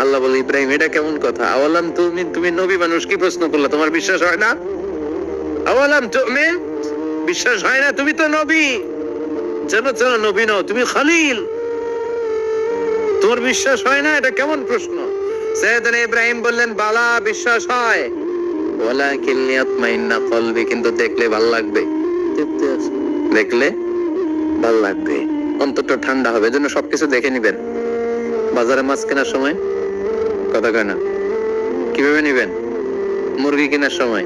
আল্লাহ বলে ইব্রাহিম এটা কেমন কথা? আওয়ালাম তুমি তুমি নবী মানুষ কি প্রশ্ন করলা? তোমার বিশ্বাস হয় না? আওয়ালাম তুমি বিশ্বাস হয় না তুমি তো নবী। যেন যেন নবী নও তুমি খালিল। তোমার বিশ্বাস হয় না? এটা কেমন প্রশ্ন? সৈয়দনা ইব্রাহিম বললেন বালা বিশ্বাস হয়। ওয়ালা কিল্লিয়াত মাইন্না কলবি কিন্তু দেখলে ভালো লাগবে। দেখলে ভালো লাগবে। অন্তরটা ঠান্ডা হবে এজন্য সবকিছু দেখে নিবেন। বাজারে মাছ কেনার সময় কথা কয় না। কীভাবে নিবেন? মুরগি কেনার সময়।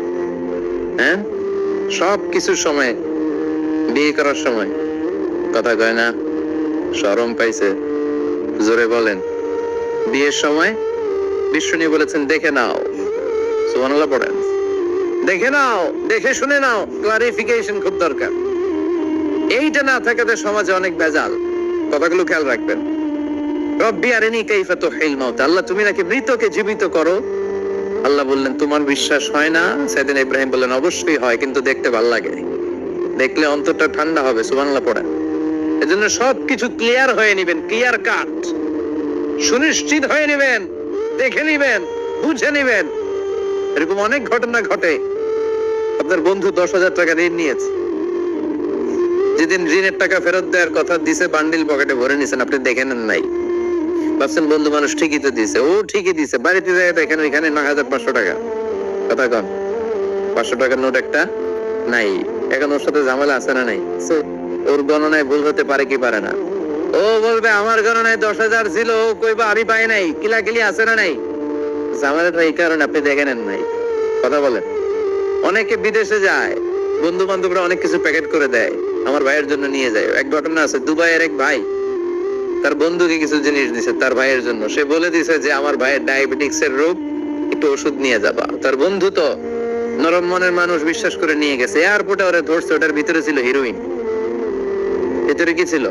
হ্যাঁ? সব কিছুর সময়। বিয়ে করার সময়। কথা কয় না? শরম পাইছে। জোরে বলেন। বিয়ের সময়? বিষ্ণু বলেছেন, দেখে নাও। সুবহানাল্লাহ পড়েন। দেখে নাও, দেখে শুনে নাও। ক্লারিফিকেশন খুব দরকার। এইটা না থাকাতে সমাজে অনেক বেজাল কথাগুলো খেয়াল রাখবেন। রব্বি আরেনি কাইফা তুহিল মাউত। আল্লাহ, তুমি নাকি মৃতকে জীবিত করো? আল্লাহ বললেন, তোমার বিশ্বাস হয় না? সেদিন ইব্রাহিম বললেন, অবশ্যই হয়, কিন্তু দেখতে ভালো লাগে। দেখলে অন্তরটা ঠান্ডা হবে এজন্য ক্লিয়ার হয়ে ক্লিয়ার কাট। সুনিশ্চিত হয়ে নেবেন, দেখে নেবেন, বুঝে নেবেন। এরকম অনেক ঘটনা ঘটে। আপনার বন্ধু দশ হাজার টাকা ঋণ নিয়েছে। যেদিন ঋণের টাকা ফেরত দেওয়ার কথা দিছে, বান্ডিল পকেটে ভরে নিছেন, আপনি দেখে নেন নাই। ভাবছেন বন্ধু মানুষ ঠিকই তো দিছে। ও ঠিকই দিছে। বাড়িতে যায় দেখেন ওইখানে নয় হাজার পাঁচশো টাকা। কথা কন। পাঁচশো টাকার নোট একটা নাই। এখন ওর সাথে ঝামেলা আছে না নাই? ওর গণনায় ভুল হতে পারে কি পারে না? ও বলবে আমার গণনায় দশ হাজার ছিল ও কইবা আমি পাই নাই। কিলাকিলি আছে না নাই? ঝামেলাটা এই কারণে আপনি দেখে নেন নাই। কথা বলেন। অনেকে বিদেশে যায় বন্ধু বান্ধবরা অনেক কিছু প্যাকেট করে দেয় আমার ভাইয়ের জন্য নিয়ে যায়। এক ঘটনা আছে দুবাইয়ের এক ভাই তার বন্ধুকে কিছু জিনিস দিছে তার ভাইয়ের জন্য। সে বলে দিছে যে, আমার ভাইয়ের ডায়াবেটিক্স এর রোগ, একটু ওষুধ নিয়ে যাবা। তার বন্ধু তো নরম মনের মানুষ বিশ্বাস করে নিয়ে গেছে। এয়ারপোর্টে ওরা ধরছে, ওটার ভিতরে ছিল হিরোইন ভিতরে কি ছিল?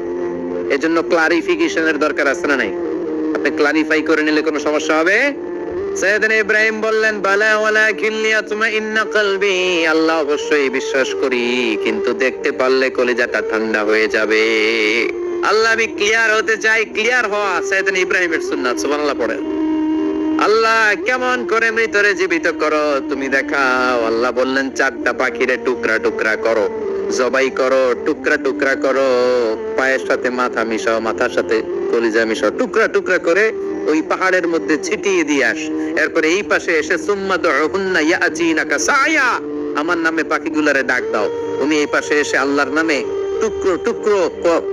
এজন্য ক্লারিফিকেশনের দরকার আছে না নাই? আপনি ক্লারিফাই করে নিলে কোনো সমস্যা হবে? সৈয়দনা ইব্রাহিম বললেন, বালা ওয়ালাকিন লিয়াতমাইন্না কলবি। আল্লাহ অবশ্যই বিশ্বাস করি, কিন্তু দেখতে পারলে কলিজাটা ঠান্ডা হয়ে যাবে। আল্লাহ আমি ক্লিয়ার হতে চাই ক্লিয়ার হওয়া সৈয়দনা ইব্রাহিমের সুন্নাত, সুবহানাল্লাহ পড়েন আল্লাহ কেমন করে মৃতরে জীবিত করো? তুমি দেখাও। আল্লাহ বললেন, চারটা পাখিরে টুকরা টুকরা করো, জবাই করো, টুকরা টুকরা করো, পায়ের সাথে মাথা মিশাও, মাথার সাথে কলিজা মিশাও, টুকরা টুকরা করে ওই পাহাড়ের মধ্যে ছিটিয়ে দিয়ে আস। এরপরে এই পাশে এসে, সুম্মা দুহুন্না ইয়াজিনাকা সায়া আমার নামে পাখিগুলারে ডাক দাও। তুমি এই পাশে এসে আল্লাহর নামে টুকরো টুকরো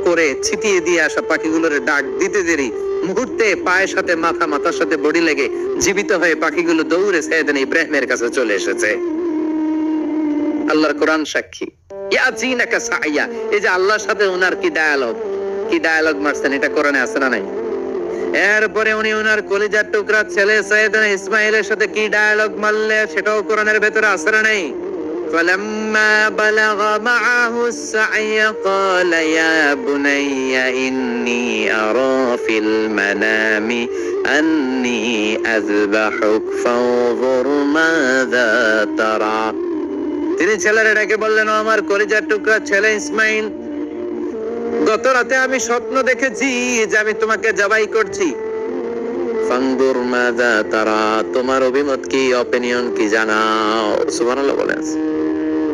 করে ছিটিয়ে দিয়ে আসা পাখিগুলোরে ডাক দিতে দেরি। মুহূর্তে পায়ের সাথে মাথা, মাথার সাথে বডি লেগে জীবিত হয়ে পাখিগুলো দৌড়ে সাইয়েদনা ইব্রাহিমের কাছে চলে এসেছে। আল্লাহর কোরআন সাক্ষী। এই যে আল্লাহর সাথে ওনার কি ডায়ালগ কি ডায়ালগ মারছেন? এটা কোরআনে আছে না নাই? এরপরে উনি ওনার কলিজার টুকরা ছেলে সৈয়দনা ইসমাইলের সাথে কি ডায়ালগ মারলে সেটাও কোরআনের ভেতরে আছে না নাই? فلما بلغ معه السعي قال يا بني إني أرى في المنام أني أذبحك فانظر ماذا ترى তিনি ছেলেরা ডেকে বললেন "ও আমার কলিজার টুকরা ছেলে ইসমাইল গত রাতে আমি স্বপ্ন দেখেছি যে আমি তোমাকে জবাই করছি ফাংদুর মাদা তারা তোমার অভিমত কি অপিনিয়ন কি জানাও সুবহানাল্লাহ বলেন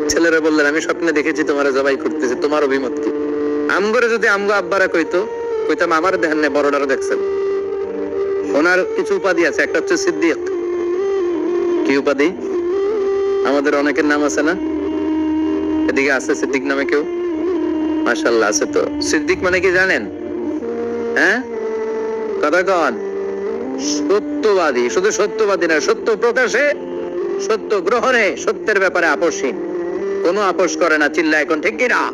ছেলেরা বললেন, আমি স্বপ্নে দেখেছি তোমার জবাই করতেছে, তোমার অভিমত কি? আমগরে যদি আমগো আব্বারা কইতো, কইতাম, আমার দেখেন না বড়ডারও দেখছেন। ওনার কিছু উপাধি আছে, একটা হচ্ছে সিদ্দিক। কি উপাধি? আমাদের অনেকের নাম আছে না? এদিকে আছে সিদ্দিক নামে কেউ? মাশাল্লাহ আছে তো। সিদ্দিক মানে কি জানেন? হ্যাঁ? কথা কন। সত্যবাদী, শুধু সত্যবাদী না, সত্য প্রকাশে, সত্য গ্রহণে সত্যের ব্যাপারে আপোষহীন কোনো আপোষ করে না চিল্লা এখন, ঠিক কিনা?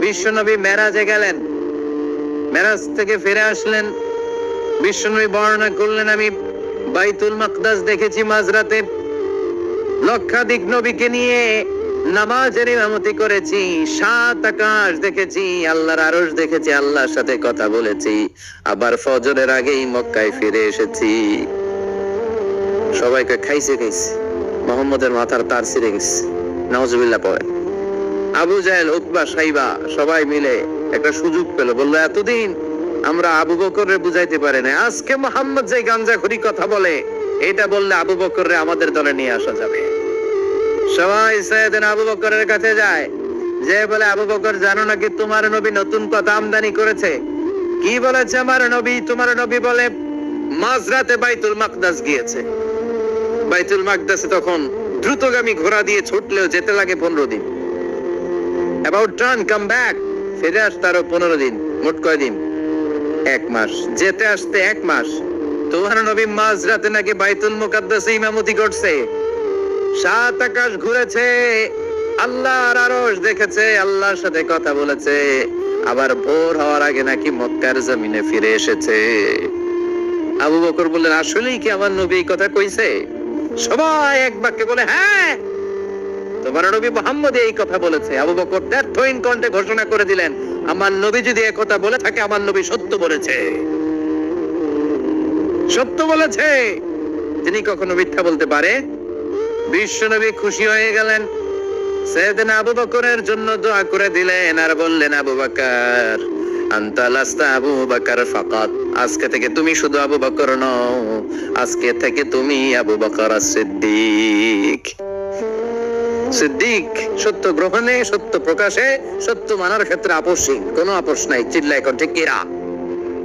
বিশ্বনবী মেরাজে গেলেন। মেরাজ থেকে ফিরে আসলেন। বিশ্বনবী বর্ণনা করলেন, আমি বাইতুল মাকদাস দেখেছি মাঝরাতে। লক্ষাধিক নবীকে নিয়ে নামাজের ইমামতি করেছি, সাত আকাশ দেখেছি, আল্লাহর আরশ দেখেছি, আল্লাহর সাথে কথা বলেছি। আবার ফজরের আগেই মক্কায় ফিরে এসেছি। সবাইকে খাইছে খাইছে। মোহাম্মদের মাথার তার ছিঁড়ে গেছে। নওয়াজবিল্লাহ পড়ে আবু জাহেল, উতবা, সাইবা, সবাই মিলে একটা সুযোগ পেল। বলল, এতদিন আমরা আবু বকরের বুঝাইতে পারি না আজকে মোহাম্মদ যে গাঞ্জাখুরি কথা বলে, এটা বললে আবু বকরে আমাদের দলে নিয়ে আসা যাবে। সবাই সৈয়দিন আবু বকরের কাছে যায়। যে বলে, আবু বকর, জানো নাকি তোমার নবী নতুন কথা আমদানি করেছে? কি বলেছে আমার নবী? তোমার নবী বলে, মাঝরাতে বাইতুল মাকদাস গিয়েছে। বাইতুল মাকদাসে তখন দ্রুতগামী ঘোড়া দিয়ে ছুটলেও যেতে লাগে পনেরো দিন। অ্যাবাউট টার্ন কাম ব্যাক ফিরে আসতে আরও পনেরো দিন, মোট কয় দিন? এক মাস। যেতে আসতে এক মাস। তোমার নবী মাঝরাতে নাকি বাইতুল মুকাদ্দাসে ইমামতি করছে। সাত আকাশ ঘুরেছে, আল্লাহর আরশ দেখেছে, আল্লাহর সাথে কথা বলেছে। আবার ভোর হওয়ার আগে নাকি মক্কার জমিনে ফিরে এসেছে। আবু বকর বললেন, আসলেই কি আমার নবী কথা কইছে? সবাই এক বাক্যে বলে হ্যাঁ তোমার নবী মোহাম্মদ এই কথা বলেছে। আবু বকর ব্যর্থহীন কণ্ঠে ঘোষণা করে দিলেন, আমার নবী যদি কথা বলে থাকে, আমার নবী সত্য বলেছে। সত্য বলেছে। তিনি কখনো মিথ্যা বলতে পারে। বিশ্ব নবী খুশি হয়ে গেলেন। সেদিন আবু বকরের জন্য দোয়া করে দিলেন আর বললেন, আবু বাকার, আন্তা লাস্তা আবু বাকার ফাকাত। আজকে থেকে তুমি শুধু আবু বকর নও, আজকে থেকে তুমি আবু বকর সিদ্দিক। সিদ্দিক, সত্য গ্রহণে, সত্য প্রকাশে, সত্য মানার ক্ষেত্রে আপোষহীন, কোনো আপোষ নাই চিল্লাই ঠিক কিরা?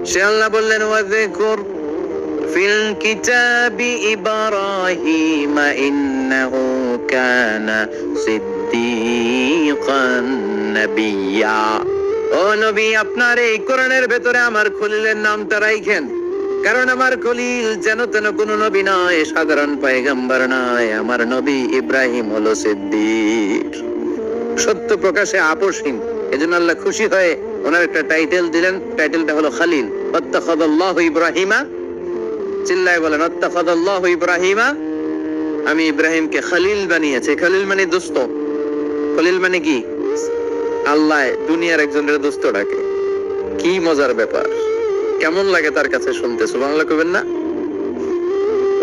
সে আল্লাহ বললেন, ওয়াযকুর ফিল কিতাবি ইব্রাহিম, ইন্নাহু কানা সিদ্দিকান নাবিয়্যা ও নবী, আপনার এই কোরআনের ভেতরে আমার খলিলের নামটা রাইখেন। কারণ আমার খলিল যেন তেন কোন নবী নয়, সাধারণ পয়গম্বর নয়। আমার নবী ইব্রাহিম হলো সিদ্দিক। সত্য প্রকাশে আপোষহীন। এজন্য আল্লাহ খুশি হয়ে ওনার একটা টাইটেল দিলেন। টাইটেলটা হলো খালিল। অত্তাখাদাল্লাহু ইব্রাহিমা। চিল্লায় বলেন, অত্তাখাদাল্লাহু ইব্রাহিমা। আমি ইব্রাহিমকে খালিল বানিয়েছি। খালিল মানে দোস্ত। খলিল মানে কি? আল্লাহ দুনিয়ার একজনের দোস্ত ডাকে। কি মজার ব্যাপার। কেমন লাগে তার কাছে শুনতে, সুবহানাল্লাহ কইবেন না?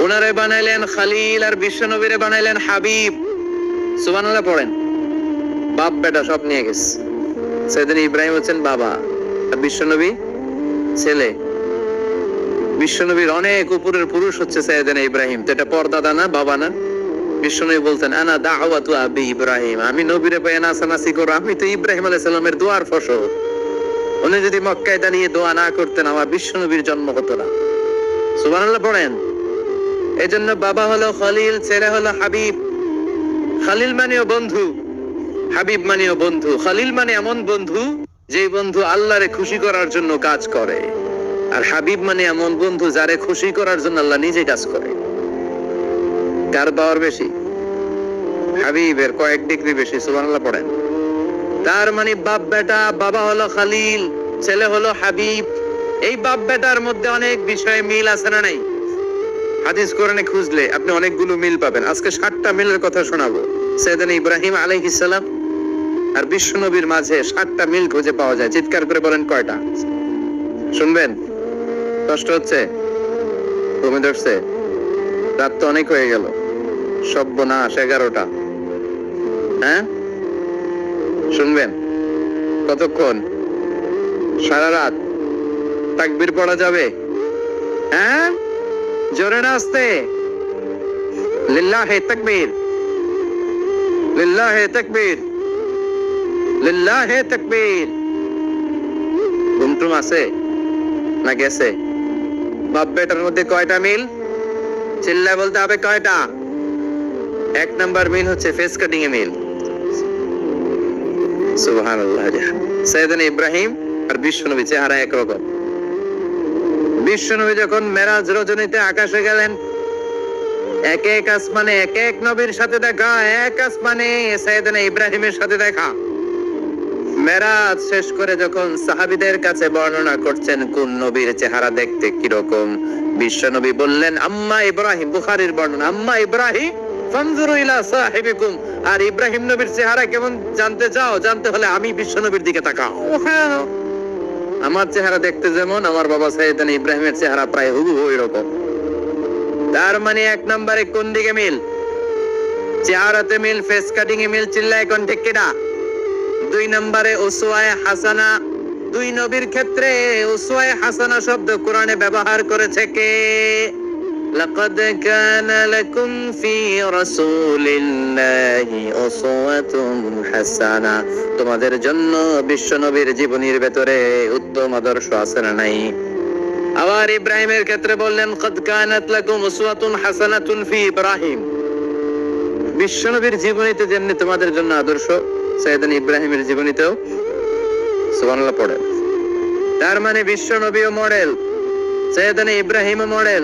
ওনারে বানাইলেন খালিল আর বিশ্বনবীরে বানাইলেন হাবিব। সুবহানাল্লাহ পড়েন। বাপ বেটা সব নিয়ে গেছে। সেদিন ইব্রাহিম হচ্ছেন বাবা আর বিশ্বনবী ছেলে। বিশ্বনবীর অনেক উপরের পুরুষ হচ্ছে সৈয়দানা ইব্রাহিম। তো এটা পর্দাদা না বাবা না। বিশ্বনবী বলতেন, আনা দাওয়াতু আবি ইব্রাহিম। আমি নবীরে আমি তো ইব্রাহিম আলাইহিস সালামের ফসল। উনি যদি মক্কায় দাঁড়িয়ে দোয়া না করতেন, আমার বিশ্বনবীর জন্ম হতো না। সুবহানাল্লাহ পড়েন। বাবা হলো খলিল, ছেলে হলো হাবিব। খালিল মানেও বন্ধু, হাবিব মানেও বন্ধু। খালিল মানে এমন বন্ধু, যে বন্ধু আল্লাহরে খুশি করার জন্য কাজ করে। আর হাবিব মানে এমন বন্ধু যারে খুশি করার জন্য আল্লাহ নিজে কাজ করে। কার পাওয়ার বেশি। হাবিবের কয়েক ডিগ্রি বেশি, সুবহানাল্লাহ, পড়েন। তার মানে বাপ বেটা, বাবা হলো খালিল, ছেলে হলো হাবিব। এই বাপ বেটার মধ্যে অনেক বিষয়ে মিল আছে না নাই? হাদিস কোরআনে খুঁজলে আপনি অনেকগুলো মিল পাবেন। আজকে ষাটটা মিলের কথা শোনাবো। সৈয়দান ইব্রাহিম আলাইহিস সালাম আর বিশ্ব নবীর মাঝে ষাটটা মিল খুঁজে পাওয়া যায়। চিৎকার করে বলেন কয়টা? শুনবেন? কষ্ট হচ্ছে? ঘুমে ধরছে? রাত তো অনেক হয়ে গেল। সব্যনাশ এগারোটা। হ্যাঁ? শুনবেন? কতক্ষণ? সারা রাত। তাকবির পড়া যাবে? হ্যাঁ? জোরে না আসতে লিল্লাহে তাকবীর। লিল্লাহে তাকবীর। লিল্লাহে তাকবীর। ঘুমটুম আছে? না গেছে বাপ বেটার মধ্যে কয়টা মিল? চিল্লায় বলতে হবে কয়টা? এক নাম্বার মিল হচ্ছে ফেস কাটিং এ মিল। সৈয়দনা ইব্রাহিম আর বিশ্বনবী চেহারা একরকম বিশ্বনবী যখন মেরাজ রজনীতে আকাশে গেলেন, এক এক আসমানে, এক এক নবীর সাথে দেখা, এক আসমানে সৈয়দনা ইব্রাহিমের সাথে দেখা। মেরাজ শেষ করে যখন সাহাবিদের কাছে বর্ণনা করছেন, কোন নবীর চেহারা দেখতে কীরকম বিশ্ব নবী বললেন, আম্মা ইব্রাহিম, বুখারির বর্ণনা, আম্মা ইব্রাহিম ফানজুরু ইলা সাহিবিকুম। আর ইব্রাহিম নবীর চেহারা কেমন জানতে চাও জানতে হলে আমি বিশ্ব নবীর দিকে তাকাও। আমার চেহারা দেখতে যেমন আমার বাবা ইব্রাহিমের চেহারা প্রায় হুবহু ওই রকম। তার মানে এক নম্বরে কোন দিকে মিল? চেহারাতে মিল ফেস কাটিং এ মিল চিল্লায় কণ্ঠে কেডা? দুই নম্বরে ওসুয়ায় হাসানা। দুই নবীর ক্ষেত্রে উসওয়ায়ে হাসানা শব্দ কোরআনে ব্যবহার করেছে কে? لقد كان لكم في رسول الله أسوة حسنة তোমাদের জন্য বিশ্ব নবীর জীবনীর ভেতরে উত্তম আদর্শ আছে না নাই আবার ইব্রাহিমের ক্ষেত্রে বললেন قد كانت لكم أسوة حسنة في إبراهيم বিশ্ব নবীর জীবনীতে যেমনি তোমাদের জন্য আদর্শ সৈয়দান ইব্রাহিমের জীবনীতেও সুবহানাল্লাহ পড়ে তার মানে বিশ্ব নবীও মডেল সৈয়দান ইব্রাহিমও মডেল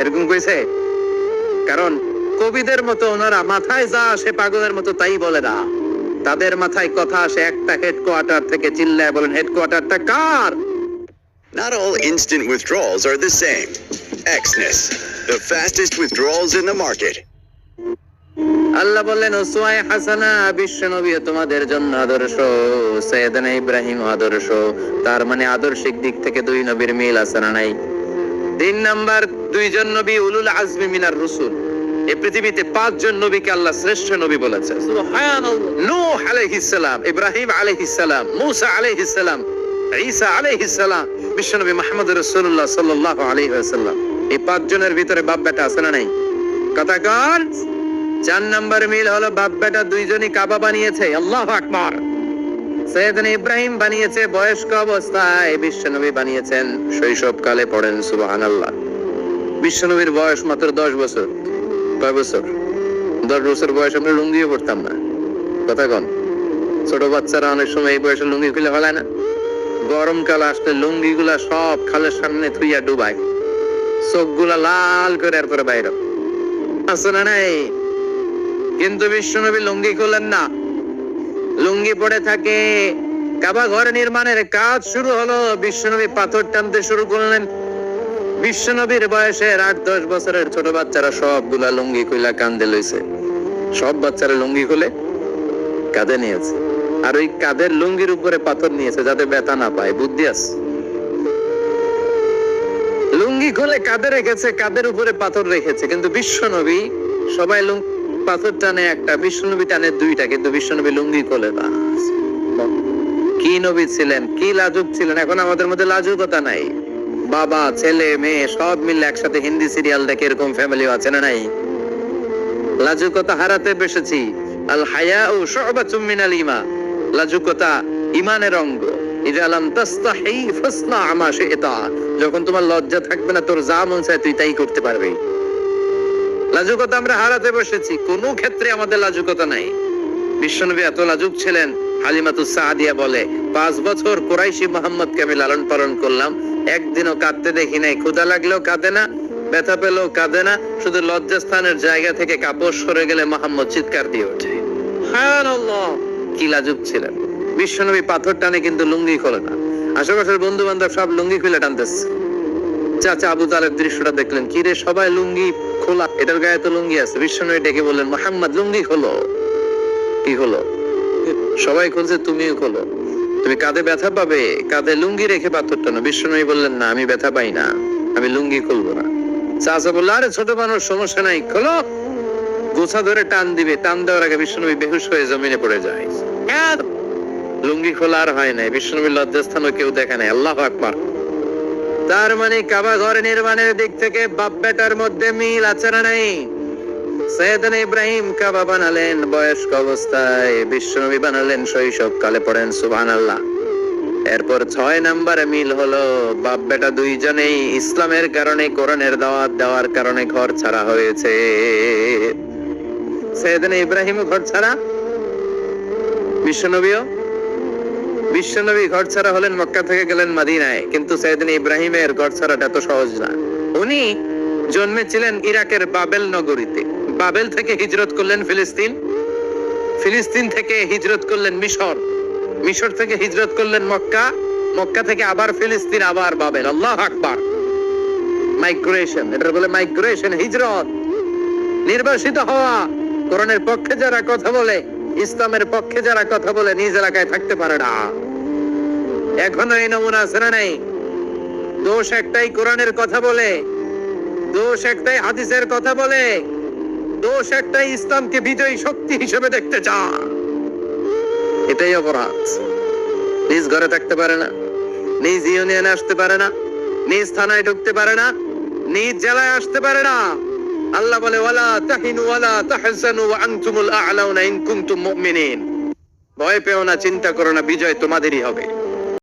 এরকম কইছে? কারণ কবিদের মতো ওনারা মাথায় যা আসে পাগলের মতো তাই বলে না। তাদের মাথায় কথা আসে একটা হেডকোয়ার্টার থেকে চিল্লায় বলেন হেডকোয়ার্টারটা কার? Not all instant withdrawals are the same. Xness, the fastest withdrawals in the market. আল্লাহ বললেন ওসুয়ায় হাসানা বিশ্ব নবী তোমাদের জন্য আদর্শ। সৈয়দানা ইব্রাহিম আদর্শ। তার মানে আদর্শিক দিক থেকে দুই নবীর মিল আছে না নাই? তিন নাম্বার দুইজন নবী উলুল আজমি মিনার রসুল। এই পৃথিবীতে পাঁচজন নবীকে আল্লাহ শ্রেষ্ঠ নবী বলেছে নূহ আলাইহিস সালাম ইব্রাহিম আলাইহিস সালাম মুসা আলাইহিস সালাম ঈসা আলাইহিস সালাম বিশ্বনবী মুহাম্মদ রাসূলুল্লাহ সাল্লাল্লাহু আলাইহি ওয়াসাল্লাম। এই পাঁচজনের ভিতরে বাপ বেটা আছে না নাই? কথা কন। চার নাম্বার মিল হলো বাপ বেটা দুইজনই কাবা বানিয়েছে। আল্লাহ আকবার। সৈয়দনা ইব্রাহিম বানিয়েছে বয়স্ক অবস্থায়, বিশ্বনবী বানিয়েছেন শৈশবকালে পড়েন, সুবহানাল্লাহ। বিশ্বনবীর বয়স মাত্র দশ বছর। কয় বছর? দশ বছর বয়স আমরা লুঙ্গিও পড়তাম না। কথা কন। ছোট বাচ্চারা অনেক সময় এই বয়সে লুঙ্গি খুলে ফেলায় না। গরমকাল আসলে লুঙ্গি গুলা সব খালের সামনে থুইয়া ডুবায়। চোখগুলা লাল করে এরপরে বাইরে। আছে না নাই? কিন্তু বিশ্বনবী লুঙ্গি খুলেন না। লুঙ্গি পড়ে থাকে। কাবা ঘর নির্মাণের কাজ শুরু হলো। বিশ্বনবী পাথর টানতে শুরু করলেন। বিশ্বনবীর বয়সের আট, দশ বছরের ছোট বাচ্চারা সবগুলা লুঙ্গি খুলা কান্দে লইছে। সব বাচ্চারা লুঙ্গি খুলে কাঁধে নিয়েছে। আর ওই কাঁধের লুঙ্গির উপরে পাথর নিয়েছে যাতে ব্যথা না পায়। বুদ্ধি আছে? লুঙ্গি খুলে কাঁধে রেখেছে, কাঁধের উপরে পাথর রেখেছে। কিন্তু বিশ্বনবী সবাই লুঙ্গি পাথর টানে একটা বিশ্বনবী টানে দুইটা, কিন্তু বিশ্বনবী লুঙ্গি না কি নবী ছিলেন, কি লাজুক ছিলেন? এখন আমাদের মধ্যে লাজুকতা নাই। বাবা, ছেলে, মেয়ে, সব মিলে একসাথে হিন্দি সিরিয়াল দেখে এরকম ফ্যামিলি আছে না নাই? লাজুকতা হারাতে বসেছি। আল হায়া ও শুবাতুম মিনাল ঈমান। লাজুকতা ইমানের অঙ্গ। ইজা লাম তাস্তাহি ফাসনা আমা শি'তা। যখন তোমার লজ্জা থাকবে না, তোর যা মন চায় তুই তাই করতে পারবি। লাজুকতা আমরা হারাতে বসেছি। কোনো ক্ষেত্রে আমাদের লাজুকতা নাই। বিশ্বনবী এত লাজুক ছিলেন হালিমাতু সাদিয়া বলে, পাঁচ বছর কোরাইশি মোহাম্মদকে আমি লালন পালন করলাম। একদিনও কাঁদতে দেখি নাই, ক্ষুধা লাগলেও কাঁদে না, ব্যথা পেলেও কাঁদে না, শুধু লজ্জাস্থানের জায়গা থেকে কাপড় সরে গেলে মোহাম্মদ চিৎকার দিয়ে ওঠে। কি লাজুক ছিলেন। বিশ্বনবী পাথর টানে কিন্তু লুঙ্গি খোলে না। আশেপাশের বন্ধু বান্ধব সব লুঙ্গি খুলে টানতেছে। চাচা আবু তালেব দৃশ্যটা দেখলেন। কি রে, সবাই লুঙ্গি খোলা। এটার গায়ে তো লুঙ্গি আছে। বিশ্বনবী ডেকে বললেন, মোহাম্মদ, লুঙ্গি খোলো। কি হলো সবাই খুলছে, তুমিও খোলো। তুমি কাঁধে ব্যথা পাবে? কাঁধে লুঙ্গি রেখে পাথর টানো বিশ্বনবী বললেন, না, আমি ব্যথা পাই না। আমি লুঙ্গি খুলবো না। চাচা বলল আরে, ছোট মানুষ, সমস্যা নাই, খোলো। গোছা ধরে টান দিবে। টান দেওয়ার আগে বিশ্বনবী বেহুশ হয়ে জমিনে পড়ে যায়। লুঙ্গি খোলা আর হয় নাই। বিশ্বনবীর লজ্জাস্থানও কেউ দেখে নাই। আল্লাহ আকবার। তার মানে কাবা ঘর নির্মাণের দিক থেকে বাপ বেটার মধ্যে মিল আছে না নাই? সৈয়দনা ইব্রাহিম কাবা বানালেন বয়স্ক অবস্থায়, বিশ্বনবী বানালেন শৈশব কালে পড়েন সুবহানাল্লাহ। এরপর ছয় নাম্বারে মিল হলো বাপ বেটা দুইজনেই ইসলামের কারণে কোরআনের দাওয়াত দেওয়ার কারণে ঘর ছাড়া হয়েছে। সেদিন ইব্রাহিম ঘর ছাড়া? বিশ্বনবীও? বিশ্বনবী ঘর ছাড়া হলেন মক্কা থেকে গেলেন মাদিনায়, কিন্তু সেদিন ইব্রাহিমের ঘর ছাড়াটা এত সহজ না। উনি জন্মেছিলেন ইরাকের বাবেল নগরীতে। বাবেল থেকে হিজরত করলেন ফিলিস্তিন ফিলিস্তিন থেকে হিজরত করলেন মিশর মিশর থেকে হিজরত করলেন মক্কা মক্কা থেকে আবার ফিলিস্তিন, আবার বাবেল। আল্লাহ আকবার। মাইগ্রেশন এটা বলে মাইগ্রেশন হিজরত। নির্বাসিত হওয়া। কোরআনের পক্ষে যারা কথা বলে ইসলামের পক্ষে যারা কথা বলে নিজ এলাকায় থাকতে পারে না। এখনও এই নমুনা আছে না নেই। দোষ একটাই কোরআনের কথা বলে, দোষ একটাই হাদিসের কথা বলে, দোষ একটাই ইসলামকে বিজয়ী শক্তি হিসেবে দেখতে চান এটাই অপরাধ। নিজ ঘরে থাকতে পারে না, নিজ ইউনিয়নে আসতে পারে না, নিজ থানায় ঢুকতে পারে না, নিজ জেলায় আসতে পারে না। আল্লাহ বলে, ওয়ালা তাহিনু ওয়ালা তাহজানু ওয়া আনতুমুল আ'লাউনা ইন কুনতুম মুমিনিন। ভয় পেও না, চিন্তা করো না, বিজয় তোমাদেরই হবে।